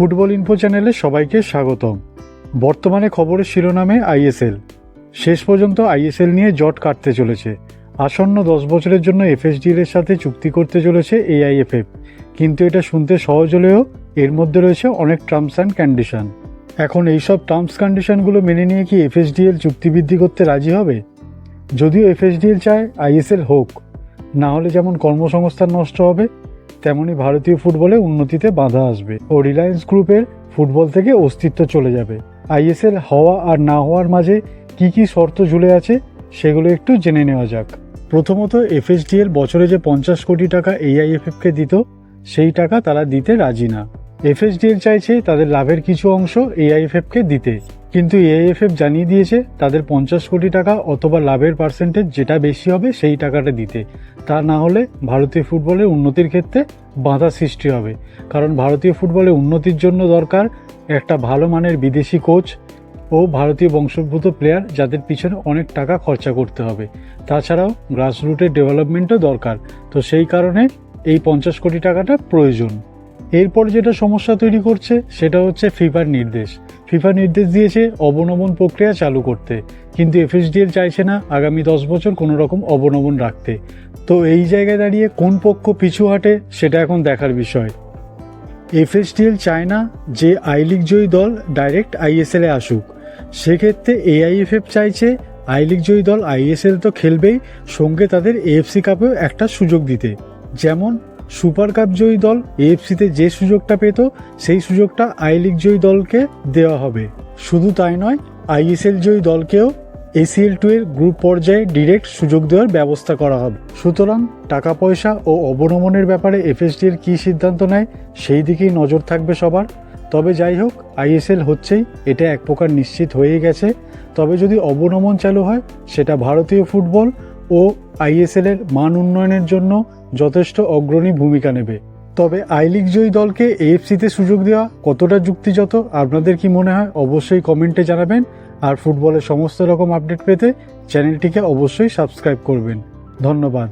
Football info চ্যানেলে সবাইকে স্বাগতম। বর্তমানে খবরের শিরোনামে আইএসএল। শেষ পর্যন্ত আইএসএল নিয়ে জট কাটতে চলেছে। আসন্ন দশ বছরের জন্য এফএসডিএল এর সাথে চুক্তি করতে চলেছে এআইএফএফ। কিন্তু এটা শুনতে সহজ হলেও এর মধ্যে রয়েছে অনেক টার্মস অ্যান্ড কন্ডিশন এখন এইসব টার্মস কন্ডিশনগুলো মেনে নিয়ে কি এফএসডিএল চুক্তিবৃদ্ধি করতে রাজি হবে? যদিও এফএসডিএল চায় আইএসএল হোক, না হলে যেমন কর্মসংস্থান নষ্ট হবে তেমনি ভারতীয় ফুটবলে উন্নতিতে বাধা আসবে। ও রিলায়েন্স গ্রুপের ফুটবল থেকে অস্তিত্ব চলে যাবে। আইএসএল হওয়া আর না হওয়ার মাঝে কি কি শর্ত ঝুলে আছে, সেগুলো একটু জেনে নেওয়া যাক। প্রথমত, এফএসডিএল বছরে যে পঞ্চাশ কোটি টাকা এআইএফএফকে দিত, সেই টাকা তারা দিতে রাজি না। এফএসডিএল চাইছে তাদের লাভের কিছু অংশ এআইএফএফকে দিতে। কিন্তু এআইএফএফ জানিয়ে দিয়েছে, তাদের পঞ্চাশ কোটি টাকা অথবা লাভের পার্সেন্টেজ যেটা বেশি হবে সেই টাকাটা দিতে। তা না হলে ভারতীয় ফুটবলের উন্নতির ক্ষেত্রে বাধা সৃষ্টি হবে। কারণ ভারতীয় ফুটবলে উন্নতির জন্য দরকার একটা ভালো মানের বিদেশি কোচ ও ভারতীয় বংশোদ্ভূত প্লেয়ার যাদের পিছনে অনেক টাকা খরচা করতে হবে। তাছাড়াও গ্রাসরুটের ডেভেলপমেন্টও দরকার। তো সেই কারণে এই পঞ্চাশ কোটি টাকাটা প্রয়োজন। এরপর যেটা সমস্যা তৈরি করছে সেটা হচ্ছে ফিফার নির্দেশ। ফিফা নির্দেশ দিয়েছে অবনমন প্রক্রিয়া চালু করতে। কিন্তু এফএসডিএল চাইছে না আগামী দশ বছর কোনো রকম অবনমন রাখতে। তো এই জায়গায় দাঁড়িয়ে কোন পক্ষ পিছু হাঁটে সেটা এখন দেখার বিষয়। এফএসডিএল চায় না যে আই লিগ জয়ী দল ডাইরেক্ট আইএসএল আসুক। সেক্ষেত্রে এআইএফএফ চাইছে আই লিগ জয়ী দল আইএসএল তো খেলবেই, সঙ্গে তাদের এএফসি কাপেও একটা সুযোগ দিতে। যেমন সুপার কাপ জয়ী দল এএফসিতে যে সুযোগটা পেত, সেই সুযোগটা আই লিগ জয়ী দলকে দেওয়া হবে। শুধু তাই নয় আইএসএল জয়ী দলকেও এসিএল টু এর গ্রুপ পর্যায়ে ডিরেক্ট সুযোগ দেওয়ার ব্যবস্থা করা হবে। সুতরাং টাকা পয়সা ও অবনমনের ব্যাপারে এফএসডির কী সিদ্ধান্ত নেয়, সেই দিকেই নজর থাকবে সবার। তবে যাই হোক আইএসএল হচ্ছেই, এটা এক প্রকার নিশ্চিত হয়ে গেছে। তবে যদি অবনমন চালু হয়, সেটা ভারতীয় ফুটবল ও আইএসএলের মান উন্নয়নের জন্য যথেষ্ট অগ্রণী ভূমিকা নেবে। তবে আই লিগ জয়ী দলকে এএফসিতে সুযোগ দেওয়া কতটা যুক্তিযত, আপনাদের কি মনে হয় অবশ্যই কমেন্টে জানাবেন। আর ফুটবলের সমস্ত রকম আপডেট পেতে চ্যানেলটিকে অবশ্যই সাবস্ক্রাইব করবেন। ধন্যবাদ।